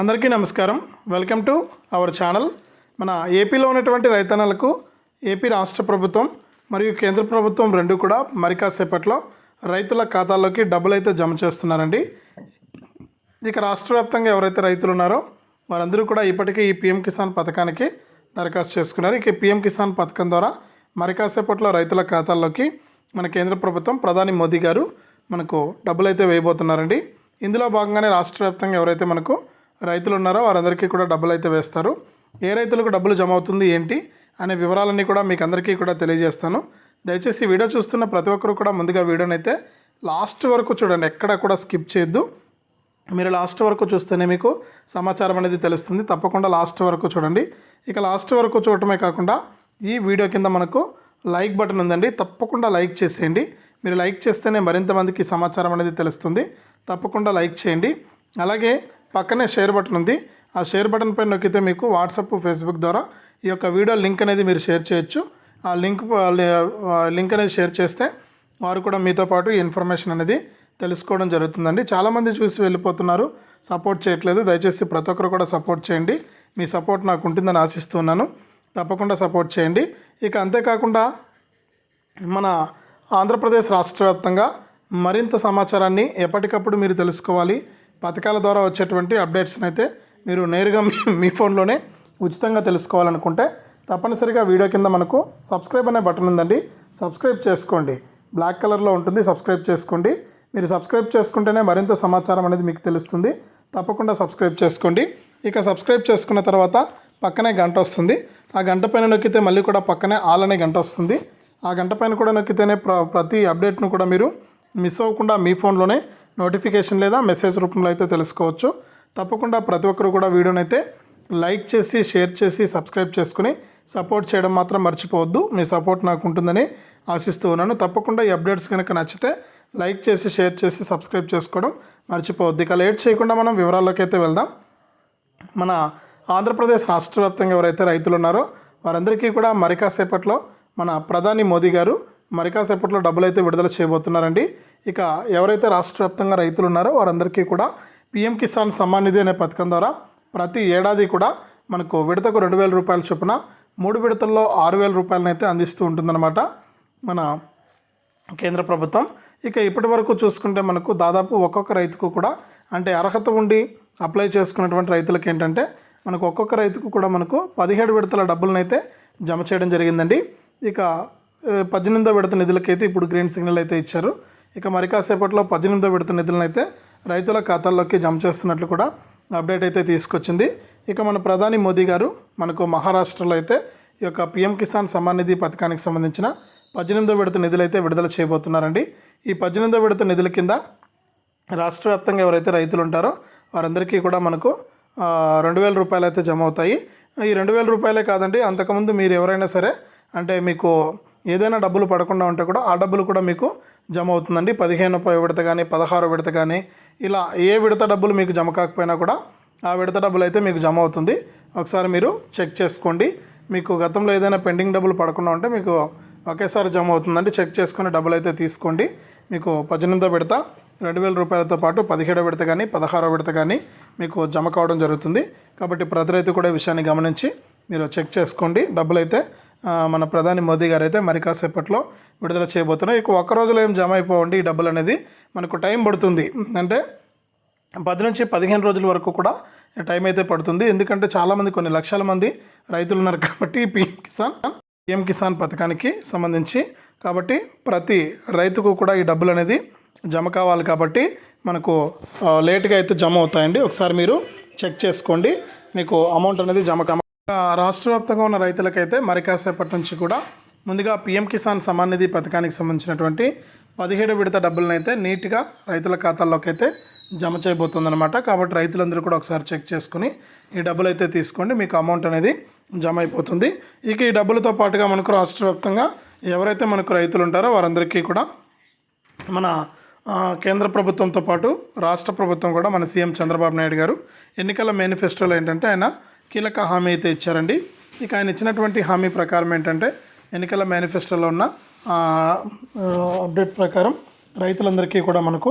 అందరికీ నమస్కారం. Welcome to our channel మన ఏపీలో ఉన్నటువంటి రైతన్నలకు ఏపీ రాష్ట్ర ప్రభుత్వం మరియు కేంద్ర ప్రభుత్వం రెండు కూడా మరి కాసేపట్లో రైతుల ఖాతాల్లోకి డబ్బులు అయితే జమ చేస్తున్నారండి. ఇక రాష్ట్ర వ్యాప్తంగా ఎవరైతే రైతులు ఉన్నారో వారందరూ కూడా ఇప్పటికే ఈ పీఎం కిసాన్ పథకానికి దరఖాస్తు చేసుకున్నారు. ఇక పీఎం కిసాన్ పథకం ద్వారా మరి కాసేపట్లో రైతుల ఖాతాల్లోకి మన కేంద్ర ప్రభుత్వం ప్రధాని మోదీ గారు మనకు డబ్బులు అయితే వేయబోతున్నారండి. ఇందులో భాగంగానే రాష్ట్ర వ్యాప్తంగా ఎవరైతే మనకు రైతులు ఉన్నారో వారందరికీ కూడా డబ్బులు అయితే వేస్తారు. ఏ రైతులకు డబ్బులు జమ అవుతుంది ఏంటి అనే వివరాలన్నీ కూడా మీకు అందరికీ కూడా తెలియజేస్తాను. దయచేసి వీడియో చూస్తున్న ప్రతి ఒక్కరు కూడా ముందుగా వీడియోని అయితే లాస్ట్ వరకు చూడండి ఎక్కడ కూడా స్కిప్ చేయొద్దు. మీరు లాస్ట్ వరకు చూస్తేనే మీకు సమాచారం అనేది తెలుస్తుంది. తప్పకుండా లాస్ట్ వరకు చూడండి. ఇక లాస్ట్ వరకు చూడటమే కాకుండా ఈ వీడియో కింద మనకు లైక్ బటన్ ఉందండి. తప్పకుండా లైక్ చేసేయండి. మీరు లైక్ చేస్తేనే మరింత మందికి సమాచారం అనేది తెలుస్తుంది. తప్పకుండా లైక్ చేయండి. అలాగే పక్కనే షేర్ బటన్ ఉంది. ఆ షేర్ బటన్ పైన నొక్కితే మీకు వాట్సాప్ ఫేస్బుక్ ద్వారా ఈ యొక్క వీడియో లింక్ అనేది మీరు షేర్ చేయొచ్చు. ఆ లింక్ లింక్ అనేది షేర్ చేస్తే వారు కూడా మీతో పాటు ఇన్ఫర్మేషన్ అనేది తెలుసుకోవడం జరుగుతుందండి. చాలామంది చూసి వెళ్ళిపోతున్నారు. సపోర్ట్ చేయట్లేదు. దయచేసి ప్రతి ఒక్కరు కూడా సపోర్ట్ చేయండి. మీ సపోర్ట్ నాకు ఉంటుందని ఆశిస్తున్నాను తప్పకుండా సపోర్ట్ చేయండి. ఇక అంతేకాకుండా మన ఆంధ్రప్రదేశ్ రాష్ట్ర వ్యాప్తంగా మరింత సమాచారాన్ని ఎప్పటికప్పుడు మీరు తెలుసుకోవాలి. పథకాల ద్వారా వచ్చేటువంటి అప్డేట్స్ని అయితే మీరు నేరుగా మీ- ఫోన్లోనే ఉచితంగా తెలుసుకోవాలనుకుంటే తప్పనిసరిగా వీడియో కింద మనకు సబ్స్క్రైబ్ అనే బటన్ ఉందండి. సబ్స్క్రైబ్ చేసుకోండి. బ్లాక్ కలర్లో ఉంటుంది. సబ్స్క్రైబ్ చేసుకోండి. మీరు సబ్స్క్రైబ్ చేసుకుంటేనే మరింత సమాచారం అనేది మీకు తెలుస్తుంది. తప్పకుండా సబ్స్క్రైబ్ చేసుకోండి. ఇక సబ్స్క్రైబ్ చేసుకున్న తర్వాత పక్కనే గంట వస్తుంది. ఆ గంట పైన నొక్కితే మళ్ళీ కూడా పక్కనే ఆల్ అనే గంట వస్తుంది. ఆ గంట పైన కూడా నొక్కితేనే ప్ర ప్రతి అప్డేట్ను కూడా మీరు మిస్ అవ్వకుండా మీ ఫోన్లోనే నోటిఫికేషన్ లేదా మెసేజ్ రూపంలో అయితే తెలుసుకోవచ్చు. తప్పకుండా ప్రతి ఒక్కరు కూడా వీడియోని అయితే లైక్ చేసి షేర్ చేసి సబ్స్క్రైబ్ చేసుకుని సపోర్ట్ చేయడం మాత్రం మర్చిపోవద్దు. మీ సపోర్ట్ నాకు ఉంటుందని ఆశిస్తూ ఉన్నాను. తప్పకుండా ఈ అప్డేట్స్ కనుక నచ్చితే లైక్ చేసి షేర్ చేసి సబ్స్క్రైబ్ చేసుకోవడం మర్చిపోవద్దు. ఇక లేట్ చేయకుండా మనం వివరాల్లోకి అయితే వెళ్దాం. మన ఆంధ్రప్రదేశ్ రాష్ట్ర వ్యాప్తంగా ఎవరైతే రైతులు ఉన్నారో వారందరికీ కూడా మరికాసేపట్లో మన ప్రధాని మోదీ గారు మరి కాసేపట్లో డబ్బులు అయితే విడుదల చేయబోతున్నారండి. ఇక ఎవరైతే రాష్ట్ర వ్యాప్తంగా రైతులు ఉన్నారో వారందరికీ కూడా పిఎం కిసాన్ సమ్మాన్ నిధి అనే పథకం ద్వారా ప్రతి ఏడాది కూడా మనకు విడతకు రెండు వేల రూపాయల చొప్పున మూడు విడతల్లో ఆరు వేల రూపాయలనైతే అందిస్తూ ఉంటుందన్నమాట మన కేంద్ర ప్రభుత్వం. ఇక ఇప్పటి వరకు చూసుకుంటే మనకు దాదాపు ఒక్కొక్క రైతుకు కూడా అంటే అర్హత ఉండి అప్లై చేసుకున్నటువంటి రైతులకు ఏంటంటే మనకు ఒక్కొక్క రైతుకు కూడా మనకు పదిహేడు విడతల డబ్బులనైతే జమ చేయడం జరిగిందండి. ఇక పద్దెనిమిదో విడత నిధులకైతే ఇప్పుడు గ్రీన్ సిగ్నల్ అయితే ఇచ్చారు. ఇక మరి కాసేపట్లో పద్దెనిమిదో విడత నిధులను అయితే రైతుల ఖాతాల్లోకి జమ చేస్తున్నట్లు కూడా అప్డేట్ అయితే తీసుకొచ్చింది. ఇక మన ప్రధాని మోదీ గారు మనకు మహారాష్ట్రలో అయితే ఈ యొక్క పిఎం కిసాన్ సమ్మాన్ నిధి పథకానికి సంబంధించిన పద్దెనిమిదో విడత నిధులు అయితే విడుదల చేయబోతున్నారండి. ఈ పద్దెనిమిదో విడత నిధుల కింద రాష్ట్ర వ్యాప్తంగా ఎవరైతే రైతులు ఉంటారో వారందరికీ కూడా మనకు రెండు వేల రూపాయలు అయితే జమ అవుతాయి. ఈ రెండు వేల రూపాయలే కాదండి అంతకుముందు మీరు ఎవరైనా సరే అంటే మీకు ఏదైనా డబ్బులు పడకుండా ఉంటే కూడా ఆ డబ్బులు కూడా మీకు జమ అవుతుందండి. పదిహేను విడత కానీ పదహారు విడత కానీ ఇలా ఏ విడత డబ్బులు మీకు జమ కాకపోయినా కూడా ఆ విడత డబ్బులు అయితే మీకు జమ అవుతుంది. ఒకసారి మీరు చెక్ చేసుకోండి. మీకు గతంలో ఏదైనా పెండింగ్ డబ్బులు పడకుండా ఉంటే మీకు ఒకేసారి జమ అవుతుందండి. చెక్ చేసుకుని డబ్బులు అయితే తీసుకోండి. మీకు పద్దెనిమిదో విడత రెండు వేల రూపాయలతో పాటు పదిహేడో విడత కానీ పదహారో విడత కానీ మీకు జమ కావడం జరుగుతుంది. కాబట్టి ప్రతి రైతు కూడా విషయాన్ని గమనించి మీరు చెక్ చేసుకోండి. డబ్బులు అయితే మన ప్రధాని మోదీ గారు అయితే మరి కాసేపట్లో విడుదల చేయబోతున్నారు. ఇక ఒక్క రోజులో ఏం జమ అయిపోవండి ఈ డబ్బులు అనేది మనకు టైం పడుతుంది. అంటే పది నుంచి పదిహేను రోజుల వరకు కూడా టైం అయితే పడుతుంది. ఎందుకంటే చాలామంది కొన్ని లక్షల మంది రైతులు ఉన్నారు కాబట్టి పిఎం కిసాన్ పిఎం కిసాన్ పథకానికి సంబంధించి కాబట్టి ప్రతి రైతుకు కూడా ఈ డబ్బులు అనేది జమ కావాలి కాబట్టి మనకు లేట్గా అయితే జమ అవుతాయండి. ఒకసారి మీరు చెక్ చేసుకోండి. మీకు అమౌంట్ అనేది జమ కమ రాష్ట్ర వ్యాప్తంగా ఉన్న రైతులకైతే మరి కాసేపటి నుంచి కూడా ముందుగా పిఎం కిసాన్ సమాన్ నిధి పథకానికి సంబంధించినటువంటి పదిహేడు విడత డబ్బులను అయితే నీట్గా రైతుల ఖాతాల్లోకి అయితే జమ చేయబోతుందన్నమాట. కాబట్టి రైతులందరూ కూడా ఒకసారి చెక్ చేసుకుని ఈ డబ్బులు అయితే తీసుకోండి. మీకు అమౌంట్ అనేది జమ అయిపోతుంది. ఇక ఈ డబ్బులతో పాటుగా మనకు రాష్ట్ర వ్యాప్తంగా ఎవరైతే మనకు రైతులు ఉంటారో వారందరికీ కూడా మన కేంద్ర ప్రభుత్వంతో పాటు రాష్ట్ర ప్రభుత్వం కూడా మన సీఎం చంద్రబాబు నాయుడు గారు ఎన్నికల మేనిఫెస్టోలో ఏంటంటే ఆయన కీలక హామీ అయితే ఇచ్చారండి. ఇక ఆయన ఇచ్చినటువంటి హామీ ప్రకారం ఏంటంటే ఎన్నికల మేనిఫెస్టోలో ఉన్న అప్డేట్ ప్రకారం రైతులందరికీ కూడా మనకు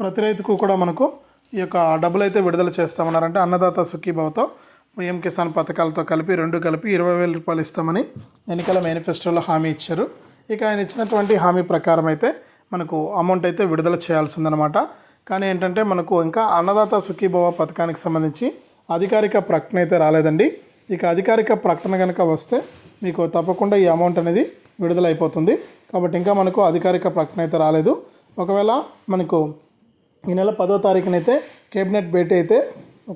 ప్రతి రైతుకు కూడా మనకు ఈ యొక్క డబ్బులు అయితే విడుదల చేస్తామన్నారంటే అన్నదాత సుఖీభావతో పిఎం కిసాన్ పథకాలతో కలిపి రెండు కలిపి ఇరవై వేల రూపాయలు ఇస్తామని ఎన్నికల మేనిఫెస్టోలో హామీ ఇచ్చారు. ఇక ఆయన ఇచ్చినటువంటి హామీ ప్రకారం అయితే మనకు అమౌంట్ అయితే విడుదల చేయాల్సిందనమాట కానీ ఏంటంటే మనకు ఇంకా అన్నదాత సుఖీభవ పథకానికి సంబంధించి అధికారిక ప్రకటన అయితే రాలేదండి. ఇక అధికారిక ప్రకటన కనుక వస్తే మీకు తప్పకుండా ఈ అమౌంట్ అనేది విడుదల అయిపోతుంది కాబట్టి ఇంకా మనకు అధికారిక ప్రకటన అయితే రాలేదు. ఒకవేళ మనకు ఈ నెల పదో తారీఖునైతే కేబినెట్ భేటీ అయితే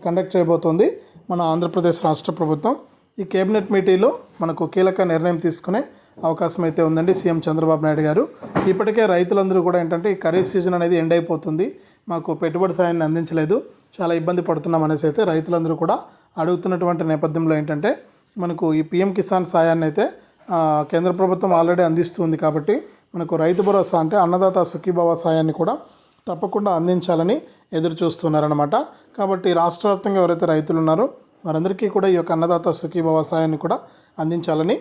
కండక్ట్ చేయబోతోంది మన ఆంధ్రప్రదేశ్ రాష్ట్ర ప్రభుత్వం. ఈ కేబినెట్ మీటింగ్లో మనకు కీలక నిర్ణయం తీసుకునే అవకాశం అయితే ఉందండి సీఎం చంద్రబాబు నాయుడు గారు. ఇప్పటికే రైతులందరూ కూడా ఏంటంటే ఈ ఖరీఫ్ సీజన్ అనేది ఎండ్ అయిపోతుంది. మాకు పెట్టుబడి సాయాన్ని అందించలేదు. చాలా ఇబ్బంది పడుతున్నాం అనేసి అయితే రైతులందరూ కూడా అడుగుతున్నటువంటి నేపథ్యంలో ఏంటంటే మనకు ఈ పిఎం కిసాన్ సాయాన్ని అయితే కేంద్ర ప్రభుత్వం ఆల్రెడీ అందిస్తుంది కాబట్టి మనకు రైతు భరోసా అంటే అన్నదాత సుఖీభావ సాయాన్ని కూడా తప్పకుండా అందించాలని ఎదురు చూస్తున్నారనమాట కాబట్టి రాష్ట్ర వ్యాప్తంగా ఎవరైతే రైతులు ఉన్నారో వారందరికీ కూడా ఈ యొక్క అన్నదాత సుఖీభావ సాయాన్ని కూడా అందించాలని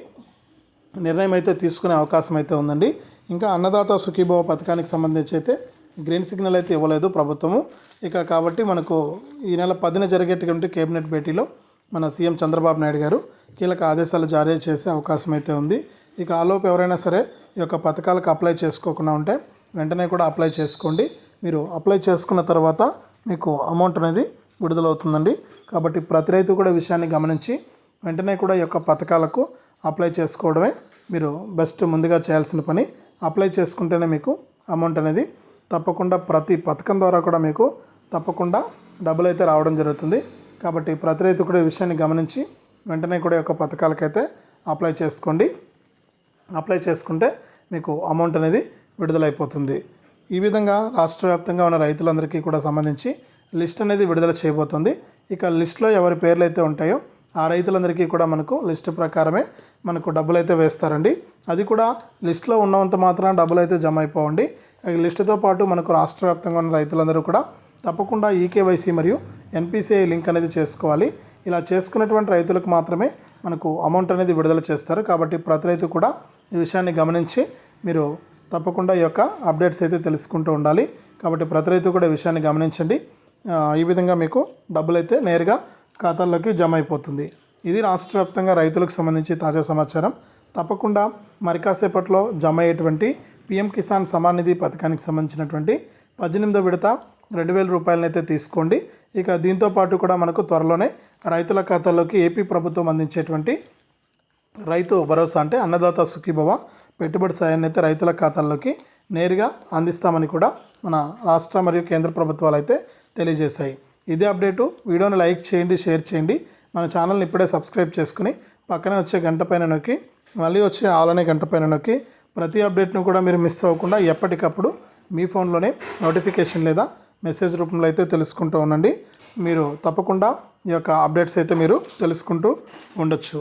నిర్ణయం అయితే తీసుకునే అవకాశం అయితే ఉందండి. ఇంకా అన్నదాత సుఖీభావ పథకానికి సంబంధించి అయితే గ్రీన్ సిగ్నల్ అయితే ఇవ్వలేదు ప్రభుత్వము. ఇక కాబట్టి మనకు ఈ నెల పదిన జరిగేటువంటి కేబినెట్ భేటీలో మన సీఎం చంద్రబాబు నాయుడు గారు కీలక ఆదేశాలు జారీ చేసే అవకాశం అయితే ఉంది. ఇక ఆలోపు ఎవరైనా సరే ఈ యొక్క పథకాలకు అప్లై చేసుకోకుండా ఉంటే వెంటనే కూడా అప్లై చేసుకోండి. మీరు అప్లై చేసుకున్న తర్వాత మీకు అమౌంట్ అనేది విడుదలవుతుందండి. కాబట్టి ప్రతి రైతు కూడా విషయాన్ని గమనించి వెంటనే కూడా ఈ యొక్క పథకాలకు అప్లై చేసుకోవడమే మీరు బెస్ట్ ముందుగా చేయాల్సిన పని. అప్లై చేసుకుంటేనే మీకు అమౌంట్ అనేది తప్పకుండా ప్రతి పథకం ద్వారా కూడా మీకు తప్పకుండా డబ్బులు అయితే రావడం జరుగుతుంది. కాబట్టి ప్రతి రైతు కూడా ఈ విషయాన్ని గమనించి వెంటనే కూడా యొక్క పథకాలకైతే అప్లై చేసుకోండి. అప్లై చేసుకుంటే మీకు అమౌంట్ అనేది విడుదలైపోతుంది. ఈ విధంగా రాష్ట్ర వ్యాప్తంగా ఉన్న రైతులందరికీ కూడా సంబంధించి లిస్ట్ అనేది విడుదల చేయబోతుంది. ఇక లిస్ట్లో ఎవరి పేర్లు అయితే ఉంటాయో ఆ రైతులందరికీ కూడా మనకు లిస్ట్ ప్రకారమే మనకు డబ్బులు అయితే వేస్తారండి. అది కూడా లిస్ట్లో ఉన్నంత మాత్రం డబ్బులు అయితే జమ అయిపోవండి. లిస్టుతో పాటు మనకు రాష్ట్ర వ్యాప్తంగా ఉన్న రైతులందరూ కూడా తప్పకుండా ఈకేవైసీ మరియు ఎన్పిసిఐ లింక్ అనేది చేసుకోవాలి. ఇలా చేసుకున్నటువంటి రైతులకు మాత్రమే మనకు అమౌంట్ అనేది విడుదల చేస్తారు. కాబట్టి ప్రతి రైతు కూడా ఈ విషయాన్ని గమనించి మీరు తప్పకుండా ఈ యొక్క అప్డేట్స్ అయితే తెలుసుకుంటూ ఉండాలి. కాబట్టి ప్రతి రైతు కూడా ఈ విషయాన్ని గమనించండి. ఈ విధంగా మీకు డబ్బులు అయితే నేరుగా ఖాతాల్లోకి జమ అయిపోతుంది. ఇది రాష్ట్ర వ్యాప్తంగా రైతులకు సంబంధించి తాజా సమాచారం. తప్పకుండా మరికాసేపట్లో జమ అయ్యేటువంటి పిఎం కిసాన్ సమాన్ నిధి పథకానికి సంబంధించినటువంటి పద్దెనిమిదో విడత రెండు వేల రూపాయలనైతే తీసుకోండి. ఇక దీంతో పాటు కూడా మనకు త్వరలోనే రైతుల ఖాతాల్లోకి ఏపీ ప్రభుత్వం అందించేటువంటి రైతు భరోసా అంటే అన్నదాత సుఖీభవ పెట్టుబడి సాయాన్ని అయితే రైతుల ఖాతాల్లోకి నేరుగా అందిస్తామని కూడా మన రాష్ట్ర మరియు కేంద్ర ప్రభుత్వాలు అయితే తెలియజేశాయి. ఇదే అప్డేటు. వీడియోని లైక్ చేయండి షేర్ చేయండి. మన ఛానల్ని ఇప్పుడే సబ్స్క్రైబ్ చేసుకుని పక్కనే వచ్చే గంట పైన నొక్కి మళ్ళీ వచ్చే ఆలనే గంట పైన నొక్కి ప్రతి అప్డేట్ను కూడా మీరు మిస్ అవ్వకుండా ఎప్పటికప్పుడు మీ ఫోన్లోనే నోటిఫికేషన్ లేదా మెసేజ్ రూపంలో అయితే తెలుసుకుంటూ ఉండండి. మీరు తప్పకుండా ఈ యొక్క అప్డేట్స్ అయితే మీరు తెలుసుకుంటూ ఉండొచ్చు.